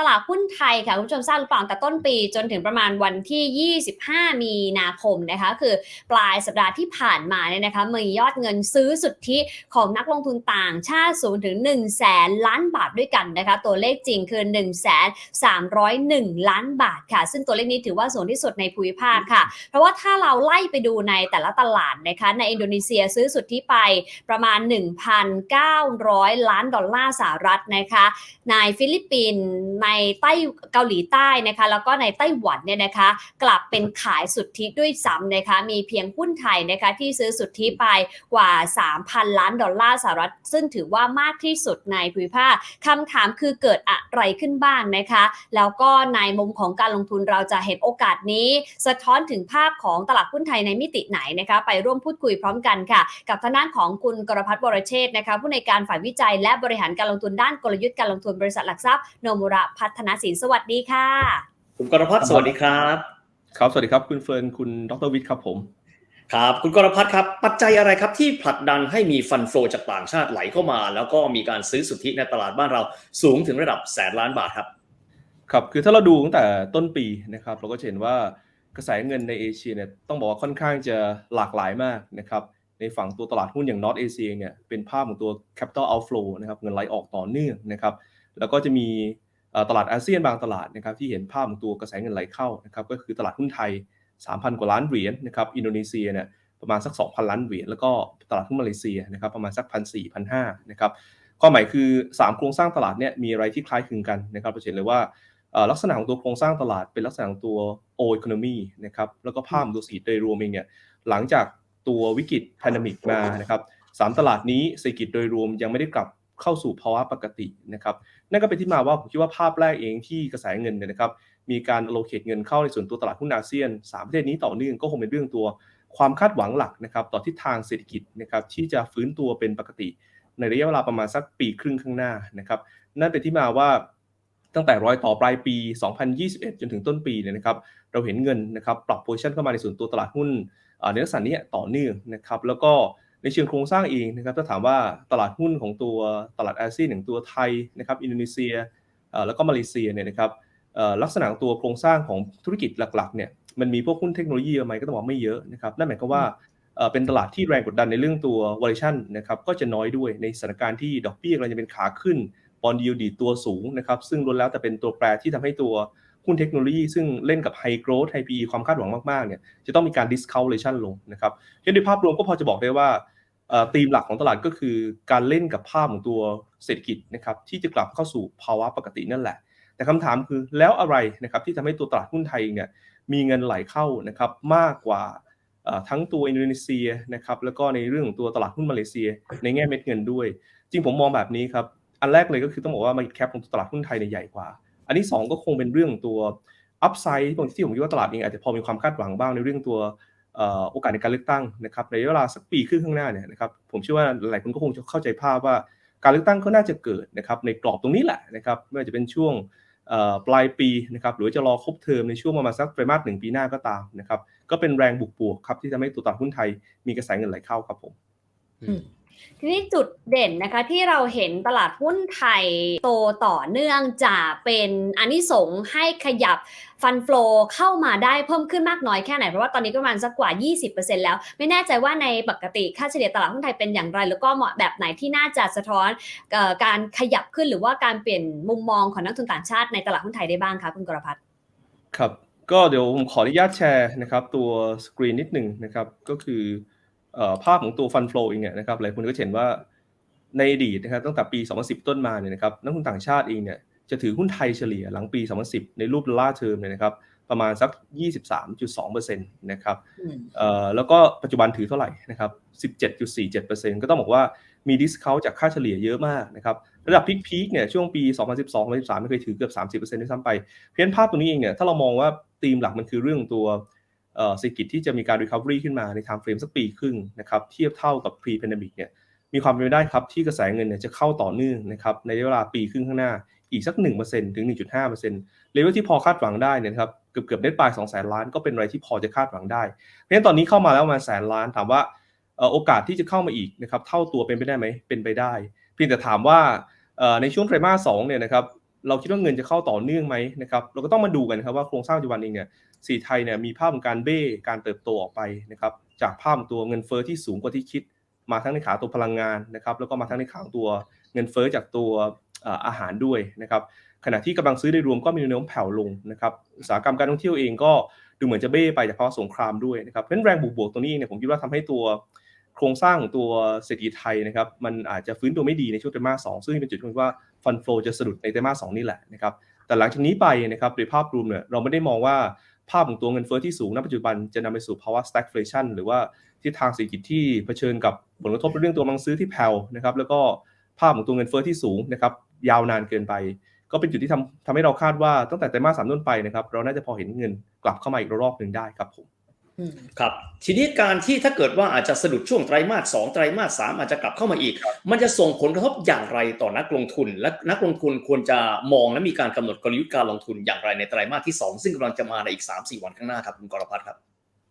ตลาดหุ้นไทยค่ะคุณผู้ชมทราบหรือเปล่าแต่ต้นปีจนถึงประมาณวันที่ 25 มีนาคมนะคะ คือปลายสัปดาห์ที่ผ่านมาเนี่ยนะคะมียอดเงินซื้อสุทธิของนักลงทุนต่างชาติสูงถึง 1 0 0 0 0แสนล้านบาทด้วยกันนะคะ ตัวเลขจริงคือ 1 3 0 1 ล้านบาทค่ะ ซึ่งตัวเลขนี้ถือว่าสูงที่สุดในภูมิภาคค่ะ เพราะว่าถ้าเราไล่ไปดูในแต่ละตลาดนะคะในอินโดนีเซียซื้อสุทธิไปประมาณ 1,900 ล้านดอลลาร์สหรัฐนะคะในฟิลิปปินส์ในใต้เกาหลีใต้นะคะ แล้วก็ในไต้หวันเนี่ยนะคะ กลับเป็นขายสุทธิด้วยซ้ำนะคะ มีเพียงหุ้นไทยนะคะที่ซื้อสุทธิไปกว่า 3,000 ล้านดอลลาร์สหรัฐ ซึ่งถือว่ามากที่สุดในภูมิภาคคำถามคือเกิดอะไรขึ้นบ้างนะคะ แล้วก็ในมุมของการลงทุนเราจะเห็นโอกาสนี้ สะท้อนถึงภาพของตลาดหุ้นไทยในมิติไหนนะคะ ไปร่วมพูดคุยพร้อมกันค่ะ กับทางด้านของคุณกรพัฒน์บรเชษฐ์นะคะ ผู้ในการฝ่ายวิจัยและบริหารการลงทุนด้านกลยุทธ์การลงทุนบริษัทหลักทรัพย์โนมุระพัฒนาสินสวัสดีค่ะ คุณกรพัฒน์สวัสดีครับ ครับ สวัสดีครับ คุณเฟิร์นคุณดรวิทย์ครับผมครับคุณกรพัฒน์ครับ ปัจจัยอะไรครับที่ผลักดันให้มีฟันโฟจากต่างชาติไหลเข้ามา แล้วก็มีการซื้อสุทธิในตลาดบ้านเราสูงถึงระดับแสนล้านบาทครับ ครับคือถ้าเราดูตั้งแต่ต้นปีนะครับ เราก็จะเห็นว่ากระแสเงินในเอเชียเนี่ยต้องบอกว่าค่อนข้างจะหลากหลายมากนะครับในฝั่งตัวตลาดหุ้นอย่างนอตเอเชียเนี่ยเป็นภาพของตัว capital outflow นะครับเงินไหลออกต่อเนื่องนะครับแล้วก็จะมี ตลาดอาเซียนบางตลาดนะครับที่เห็นภาพของตัวกระแสเงินไหลเข้านะครับก็คือตลาดหุ้นไทย 3,000 กว่าล้านเหรียญนะครับอินโดนีเซียเนี่ยประมาณสัก 2,000 ล้านเหรียญแล้วก็ตลาดหุ้นมาเลเซียนะครับประมาณสัก1,400 1,500นะครับข้อหมายคือ 3 โครงสร้างตลาดเนี่ยมีอะไรที่คล้ายคลึงกันนะครับเราเห็นเลยว่าลักษณะของตัวโครงสร้างตลาดเป็นลักษณะของตัว o economy นะครับแล้วก็ภาพของตัวสีโดยรวมเองเนี่ยหลังจากตัววิกฤตแพนดมิกมานะครับสามตลาดนี้เศรษฐกิจโดยรวมยังไม่ได้กลับ เข้าสู่ภาวะปกตินะครับนั่นก็เป็นที่มาว่าผมคิดว่าภาพแรกเองที่กระแสเงินเนี่ยนะครับมีการโลเคตเงินเข้าในส่วนตัวตลาดหุ้นอาเซียน3ประเทศนี้ต่อเนื่องก็คงเป็นเรื่องตัวความคาดหวังหลักนะครับต่อทิศทางเศรษฐกิจนะครับที่จะฟื้นตัวเป็นปกติ ในระยะเวลาประมาณสักปีครึ่งข้างหน้านะครับนั่นเป็นที่มาว่าตั้งแต่รอยต่อปลายปี 2021 จนถึงต้นปีเนี่ยนะครับเราเห็นเงินนะครับปรับโพซิชันเข้ามาในส่วนตัวตลาดหุ้นในลักษณะนี้ต่อเนื่องนะครับแล้วก็ ในเชิงโครงสร้างเองนะครับถ้าถามว่าตลาดหุ้นของตัวตลาดอาเซียนอย่างตัวไทยนะครับอินโดนีเซียแล้วก็มาเลเซียเนี่ยนะครับลักษณะของตัวโครงสร้างของธุรกิจหลักๆเนี่ยมันมีพวกหุ้นเทคโนโลยีไหมก็ต้องบอกไม่เยอะนะครับนั่นหมายความว่าเป็นตลาดที่แรงกดดันในเรื่องตัว valuation นะครับก็จะน้อยด้วยในสถานการณ์ที่ดอกเบี้ยกำลังจะเป็นขาขึ้นบอลยูดีตัวสูงนะครับซึ่งล้วนแล้วแต่เป็นตัวแปรที่ทำให้ตัว หุ้นเทคโนโลยีซึ่งเล่นกับไฮโกรดไฮพีความคาดหวังมากๆเนี่ยจะต้องมีการ discount ลงนะครับเช่นในภาพรวมก็พอจะบอกได้ว่าธีมหลักของตลาดก็คือการเล่นกับภาพของตัวเศรษฐกิจนะครับที่จะกลับเข้าสู่ภาวะปกตินั่นแหละ แต่คำถามคือแล้วอะไรนะครับที่ทำให้ตัวตลาดหุ้นไทยเนี่ยมีเงินไหลเข้านะครับมากกว่าทั้งตัวอินโดนีเซียนะครับแล้วก็ในเรื่องของตัวตลาดหุ้นมาเลเซีย ในแง่เม็ดเงินด้วย จริงผมมองแบบนี้ครับอันแรกเลยก็คือต้องบอกว่า market cap ของตลาดหุ้นไทยเนี่ยใหญ่กว่า อันที่ 2 ก็คงเป็นเรื่องตัว upside ที่ผมคิดว่าตลาดเองอาจจะพอมีความคาดหวังบ้างในเรื่องตัวโอกาสในการเลือกตั้งนะครับในเวลาสักปีครึ่งข้างหน้าเนี่ยนะครับผมเชื่อว่าหลายคนก็คงจะเข้าใจภาพว่าการเลือกตั้งก็น่าจะเกิดนะครับในกรอบตรงนี้แหละนะครับไม่ว่าจะเป็นช่วงปลายปีนะครับหรือจะรอครบเทอมในช่วงประมาณสักไตรมาสหนึ่งปีหน้าก็ตามนะครับก็เป็นแรงบุกบวกครับที่ทำให้ตัวตลาดหุ้นไทยมีกระแสเงินไหลเข้าครับผม ทีนี้จุดเด่นนะคะที่เราเห็นตลาดหุ้นไทยโตต่อเนื่องจะเป็นอันนี้สงให้ขยับฟันฟลอเข้ามาได้เพิ่มขึ้นมากน้อยแค่ไหน เพราะว่าตอนนี้ประมาณสักกว่า 20%แล้ว ไม่แน่ใจว่าในปกติค่าเฉลี่ยตลาดหุ้นไทยเป็นอย่างไร แล้วก็เหมาะแบบไหนที่น่าจะสะท้อนการขยับขึ้นหรือว่าการเปลี่ยนมุมมองของนักทุนต่างชาติในตลาดหุ้นไทยได้บ้างคะคุณกรพัฒน์ครับ ก็เดี๋ยวผมขออนุญาตแชร์นะครับ ตัวสกรีนนิดหนึ่งนะครับก็คือ ภาพของตัวฟันฟลอเองเนี่ยนะครับหลายคนก็เห็นว่าในอดีตนะครับตั้งแต่ปี 2010 ต้นมาเนี่ยนะครับนักลงทุนต่างชาติเองเนี่ยจะถือหุ้นไทยเฉลี่ยหลังปี 2010 ในรูปล่าเทอมเนี่ยนะครับประมาณสัก 23.2%นะครับแล้วก็ปัจจุบันถือเท่าไหร่นะครับ 17.47%ก็ต้องบอกว่ามีดิสคาวจากค่าเฉลี่ยเยอะมากนะครับระดับพีคๆเนี่ยช่วงปี 2012-2013 ไม่เคยถือเกือบ 30%ด้วยซ้ำไป เพี้ยนภาพตรงนี้เองเนี่ยถ้าเรามองว่าธีมหลักมันคือเรื่องตัว เศรษฐกิจที่จะมีการ recovery ขึ้นมาในทางเฟรมสักปีครึ่งนะครับเทียบเท่ากับ pre pandemic เนี่ยมีความเป็นไปได้ครับที่กระแสเงินเนี่ยจะเข้าต่อเนื่องนะครับในเวลาปีครึ่งข้างหน้าอีกสัก 1%ถึง 1.5%เลเวลที่พอคาดหวังได้เนี่ยครับเกือบเกือบได้ปลาย2แสนล้านก็เป็นอะไรที่พอจะคาดหวังได้เพราะฉะนั้นตอนนี้เข้ามาแล้วมาแสนล้านถามว่าโอกาสที่จะเข้ามาอีกนะครับเท่าตัวเป็นไปได้ไหมเป็นไปได้ เพียงแต่ถามว่าในช่วงไตรมาสสเนี่ยนะครับ เราคิดว่าเงินจะเข้าต่อเนื่องไหมนะครับเราก็ต้องมาดูกันครับว่าโครงสร้างปัจจุบันเองเนี่ยสีไทยเนี่ยมีภาพของการเบ้การเติบโตออกไปนะครับจากภาพตัวเงินเฟ้อที่สูงกว่าที่คิด มาทั้งในขาตัวพลังงานนะครับแล้วก็มาทั้งในขาตัวเงินเฟ้อจากตัวอาหารด้วยนะครับขณะที่กำลังซื้อโดยรวมก็มีแนวโน้มแผ่วลงนะครับอุตสาหกรรมการท่องเที่ยวเองก็ดูเหมือนจะเบ้ไปจากภาวะสงครามด้วยนะครับเพราะนั้นแรงบวกๆตรงนี้เองเนี่ยผมคิดว่าทำให้ตัว โครงสร้างของตัวเศรษฐกิจไทยนะครับมันอาจจะฟื้นตัวไม่ดีในช่วงไตรมาสสซึ่งเป็นจุดที่ว่าฟันโฟจะสะดุดในไตรมาสสนี่แหละนะครับแต่หลังจากนี้ไปนะครับโดยภาพรวมเนี่ยเราไม่ได้มองว่าภาพของตัวเงินเฟ้อที่สูงณปัจจุบันจะนำไปสู่ภาวะ stagflation หรือว่าทิศทางเศรษฐกิจที่เผชิญกับผลกระทบเรื่องตัวกำลังซื้อที่แผ่วนะครับแล้วก็ภาพของตัวเงินเฟ้อที่สูงนะครับยาวนานเกินไป ก็เป็นจุดที่ทำทำให้เราคาดว่าตั้งแต่ไตรมาสสามต้นไปนะครับเราน่าจะพอเห็นเงินกลับเข้ามาอีกรอกหนึ่งได้ครับผม ครับทีนี้การที่ถ้าเกิดว่าอาจจะสะดุดช่วงไตรมาสสองไตรมาสสามอาจจะกลับเข้ามาอีก มันจะส่งผลกระทบอย่างไรต่อนักลงทุน และนักลงทุนควรจะมองและมีการกำหนดกลยุทธ์การลงทุนอย่างไรในไตรมาสที่ 2 ซึ่งกำลังจะมาในอีก 3-4 วันข้างหน้าครับคุณกรพัฒน์ครับ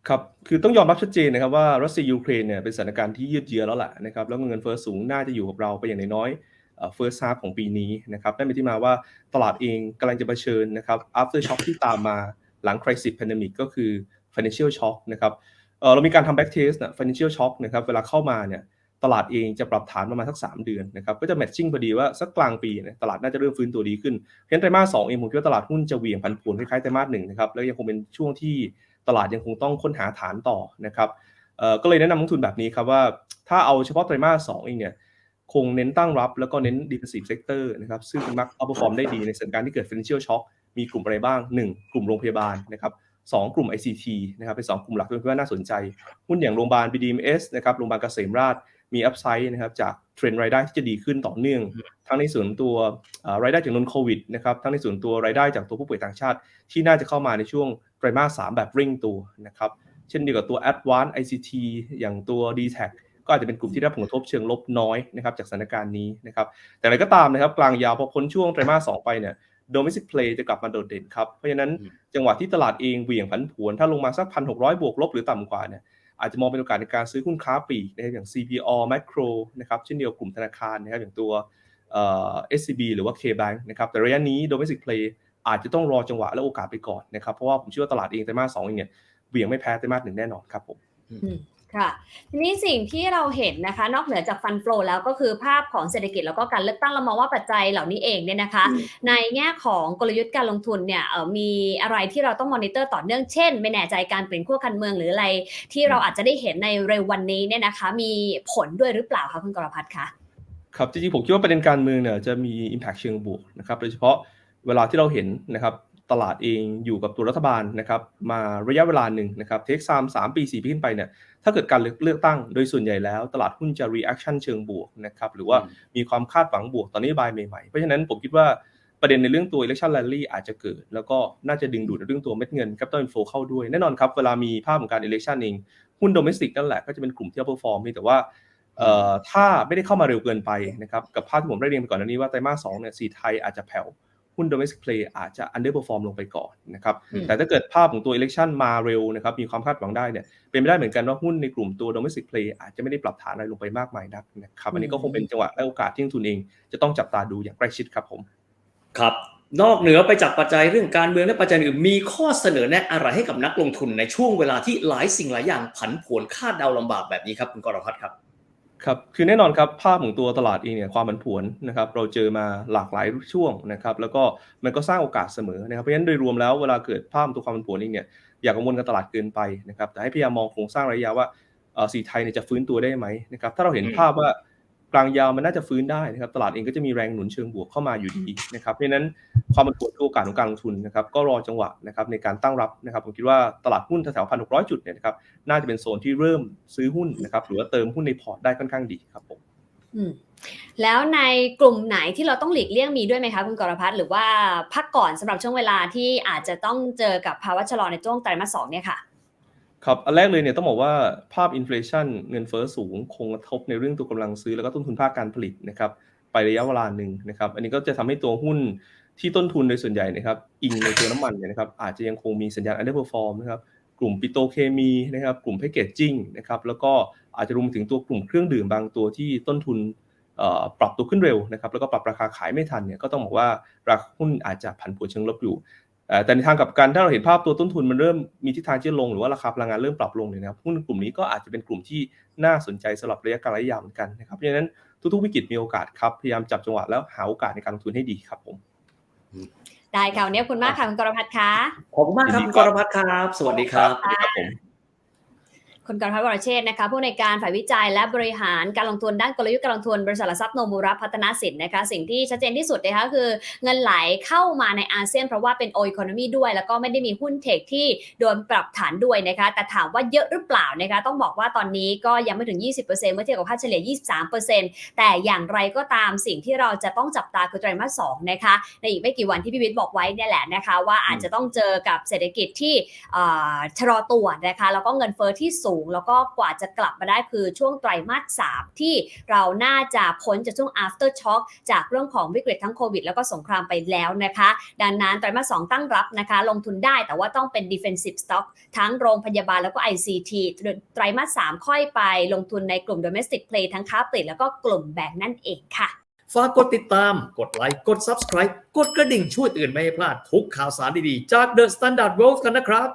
ครับคือต้องยอมรับชัดเจนนะครับว่ารัสเซียยูเครนเนี่ยเป็นสถานการณ์ที่ยืดเยื้อแล้วแหละนะครับแล้วเงินเฟ้อสูงน่าจะอยู่กับเราไปอย่างน้อยๆเฟิร์สฮาของปีนี้นะครับนั่นเป็นที่มาว่าตลาดเองกำลังจะเผชิญนะครับ after shock ที่ตามมาหลัง crisis pandemic ก็คือ financial shock นะครับเเรามีการทำ back test นะ financial shock นะครับเวลาเข้ามาเนี่ยตลาดเองจะปรับฐานประมาณสัก 3 เดือนนะครับก็จะ matching พอดีว่าสักกลางปีเนี่ยตลาดน่าจะเริ่มฟื้นตัวดีขึ้นเพราะฉะนั้นไตรมาสสองเองผมคิดว่าตลาดหุ้นจะเหวี่ยงผันผวนคล้ายๆไตรมาสหนึ่งนะครับแล้วยังคงเป็นช่วงที่ตลาดยังคงต้องค้นหาฐานต่อนะครับเอ่อก็เลยแนะนำนักลงทุนแบบนี้ครับว่าถ้าเอาเฉพาะไตรมาสสองเองเนี่ยคงเน้นตั้งรับแล้วก็เน้น defensive sector นะครับซึ่งมัก outperform ได้ดีในสถานการณ์ที่เกิด financial shock มีกลุ่มอะไรบ้าง 1 กลุ่มโรงพยาบาลนะครับ สองกลุ่ม ICT นะครับเป็นสองกลุ่มหลักที่ผมว่าน่าสนใจ หุ้นอย่างโรงพยาบาล BDMs นะครับโรงพยาบาลเกษมราชมีอัพไซด์นะครับจากเทรนด์รายได้ที่จะดีขึ้นต่อเนื่อง ทั้งในส่วนตัวรายได้จากนนโควิดนะครับทั้งในส่วนตัวรายได้จากตัวผู้ป่วยต่างชาติ ที่น่าจะเข้ามาในช่วงไตรมาสสามแบบเร่งตัวนะครับเช่นเดียวกับตัว Advanced ICT อย่างตัว d t แทก็อาจจะเป็นกลุ่มที่ได้ผลกระทบเชิงลบน้อยนะครับจากสถานการณ์นี้นะครับแต่อะไรก็ตามนะครับกลางยาวพอพ้นช่วงไตรมาสสองไปเนี่ย domestic play จะกลับมาโดดเด่นครับ เพราะฉะนั้นอืมจังหวะที่ตลาดเองเหวี่ยงผันผวน ถ้าลงมาสักพันหกร้อยบวกลบหรือต่ำกว่าเนี่ยอาจจะมองเป็นโอกาสในการซื้อหุ้นค้าปลีกนะครับอย่าง CPO Macro นะครับเช่นเดียวกับกลุ่มธนาคารนะครับอย่างตัวเอ่อ SCB หรือว่า KBank นะครับแต่ระยะนี้ domestic play อาจจะต้องรอจังหวะและโอกาสไปก่อนนะครับเพราะว่าผมเชื่อว่าตลาดเองไตรมาสสองเองเนี่ยเหวี่ยงไม่แพ้ไตรมาสหนึ่งแน่นอนครับผม ค่ะทีนี้สิ่งที่เราเห็นนะคะ นอกเหนือจากฟันโฟลแล้วก็คือภาพของเศรษฐกิจแล้วก็การเลือกตั้งเรามองว่าปัจจัยเหล่านี้เองเนี่ยนะคะ ในแง่ของกลยุทธ์การลงทุนเนี่ยเอ่อมีอะไรที่เราต้องมอนิเตอร์ต่อเนื่องเช่น ไม่แน่ใจการเปลี่ยนขั้วการเมืองหรืออะไร ที่เราอาจจะได้เห็นในเร็ววันนี้เนี่ยนะคะ มีผลด้วยหรือเปล่าคะคุณกรพัฒน์คะครับจริงๆผมคิดว่าประเด็นการเมืองเนี่ยจะมี Impact เชิงบวกนะครับโดยเฉพาะเวลาที่เราเห็นนะครับ ตลาดเองอยู่กับตัวรัฐบาลนะครับมาระยะเวลาหนึ่งนะครับเทคซามสามปีสี่ปีขึ้นไปเนี่ยถ้าเกิดการเลือกเลือกตั้งโดยส่วนใหญ่แล้ว ตลาดหุ้นจะ reaction เชิงบวกนะครับหรือว่าอืมมีความคาดหวังบวกต่อนโยบายใหม่ๆ เพราะฉะนั้นผมคิดว่าประเด็นในเรื่องตัว election rally อาจจะเกิด แล้วก็น่าจะดึงดูดในเรื่องตัวเม็ดเงิน capital inflow เข้าด้วยแน่นอนครับเวลามีภาพของการ election เองหุ้น domestic นั่นแหละก็จะเป็นกลุ่มที่ perform เพียงแต่ว่าเอ่อถ้าไม่ได้เข้ามาเร็วเกินไปนะครับกับภาพที่ผมได้เรียนไปก่อนหน้านี้ว่าไตรมาสสองเนี่ยสีไทยอาจจะแผ่ว หุ้น domestic play อาจจะ underperform ลงไปก่อนนะครับอืมแต่ถ้าเกิดภาพของตัว election มาเร็วนะครับมีความคาดหวังได้เนี่ยเป็นไปได้เหมือนกันว่าหุ้นในกลุ่มตัว domestic play อาจจะไม่ได้ปรับฐานอะไรลงไปมากมายนักนะครับอันนี้ก็คงเป็นจังหวะและโอกาสที่นักทุนเอง จะต้องจับตาดูอย่างใกล้ชิดครับผมครับนอกเหนือไปจากปัจจัยเรื่องการเมืองและปัจจัยอื่นมีข้อเสนอแนะอะไรให้กับนักลงทุนในช่วงเวลาที่หลายสิ่งหลายอย่างผันผวนคาดเดาลำบากแบบนี้ครับคุณกรพัฒน์ครับ ครับคือแน่นอนครับภาพของตัวตลาดเองเนี่ยความผันผวนนะครับเราเจอมาหลากหลายช่วงนะครับแล้วก็มันก็สร้างโอกาสเสมอนะครับเพราะฉะนั้นโดยรวมแล้วเวลาเกิดภาพตัวความผันผวนเองเนี่ยอย่ากังวลกับตลาดเกินไปนะครับแต่ให้พยายามมองโครงสร้างระยะว่าเอ่อสีไทยเนี่ยจะฟื้นตัวได้ไหมนะครับถ้าเราเห็นอืมภาพว่า กลางยาวมันน่าจะฟื้นได้นะครับตลาดเองก็จะมีแรงหนุนเชิงบวกเข้ามาอยู่ดีนะครับเพราะนั้นความผันผวนโอกาสของการลงทุนนะครับก็รอจังหวะนะครับในการตั้งรับนะครับผมคิดว่าตลาดหุ้นแถวพันหกร้อยจุดเนี่ยนะครับน่าจะเป็นโซนที่เริ่มซื้อหุ้นนะครับหรือว่าเติมหุ้นในพอร์ตได้ค่อนข้างดีครับผมอืมแล้วในกลุ่มไหนที่เราต้องหลีกเลี่ยงมีด้วยไหมคะคุณกรพัฒน์หรือว่าพักก่อนสำหรับช่วงเวลาที่อาจจะต้องเจอกับภาวะชะลอในช่วงไตรมาสสองเนี่ยค่ะ ครับ อันแรกเลยเนี่ยต้องบอกว่าภาพอินฟลชันเงินเฟ้อสูง คงกระทบในเรื่องตัวกำลังซื้อแล้วก็ต้นทุนภาคการผลิตนะครับไประยะเวลาหนึ่งนะครับ อันนี้ก็จะทำให้ตัวหุ้นที่ต้นทุนโดยส่วนใหญ่นะครับอิงในตัวน้ำมันเนี่ยนะครับอาจจะยังคงมีสัญญาณ underperform นะครับกลุ่มปิโตเคมีนะครับกลุ่มแพคเกจจิ้งนะครับแล้วก็อาจจะรวมถึงตัวกลุ่มเครื่องดื่มบางตัวที่ต้นทุนปรับตัวขึ้นเร็วนะครับแล้วก็ปรับราคาขายไม่ทันเนี่ยก็ต้องบอกว่าราคาหุ้นอาจจะผันผวนเชิงลบอยู่ แต่ในทางกลับกันถ้าเราเห็นภาพตัวต้นทุนมันเริ่มมีทิศทางที่จะลงหรือว่าราคาพลังงานเริ่มปรับลงเนี่ยนะครับหุ้นกลุ่มนี้ก็อาจจะเป็นกลุ่มที่น่าสนใจสำหรับระยะกลางระยะยาวเหมือนกันนะครับเพราะฉะนั้นทุกๆวิกฤตมีโอกาสครับพยายามจับจังหวะแล้วหาโอกาสในการลงทุนให้ดีครับผมได้ค่ะวันนี้ขอบคุณมากค่ะคุณกรพัฒน์คะขอบคุณมากครับยินดีคุณคกรับรพัฒน์ครับ สวัสดีครับสวัสดี คุณกรพัฒน์วรเชษนะคะผู้ในการฝ่ายวิจัยและบริหารการลงทุนด้านกลยุทธ์การลงทุนบริษัทหลักทรัพย์โนมูระพัฒนาสินนะคะสิ่งที่ชัดเจนที่สุดนะคะคือเงินไหลเข้ามาในอาเซียนเพราะว่าเป็นโอ e ค o n o m y ด้วย แล้วก็ไม่ได้มีหุ้นเทคที่โดนปรับฐานด้วยนะคะแต่ถามว่าเยอะหรือเปล่านะคะต้องบอกว่าตอนนี้ก็ยังไม่ถึง 20%เมื่อเทียบกับค่าเฉลี่ย 23%แต่อย่างไรก็ตามสิ่งที่เราจะต้องจับตาคือไตรมาส2นะคะในอีกไม่กี่วันที่พี่วิทย์บอกไว้เนี่ยแหละนะคะว่าอาจจะต้องเจอกับเศรษฐกิจที่ชะลอตัวนะคะแล้วก็เงินเฟอ้อที่สูงแล้วก็กว่าจะกลับมาได้คือช่วงไตรมาส3ที่เราน่าจะพ้นจากช่วง after shock จากเรื่องของวิกฤตทั้งโควิด แล้วก็สงครามไปแล้วนะคะ ดังนั้นไตรมาส2ตั้งรับนะคะ ลงทุนได้แต่ว่าต้องเป็น defensive stock ทั้งโรงพยาบาลแล้วก็ ICT ไตรมาส3ค่อยไปลงทุนในกลุ่ม domestic play ทั้งค้าปลีกแล้วก็กลุ่มแบงก์นั่นเองค่ะฝากกดติดตาม กดไลค์ กด Subscribe กดกระดิ่งช่วยตือนไม่ให้พลาดทุกข่าวสารดีๆ จาก The Standard World กันนะครับ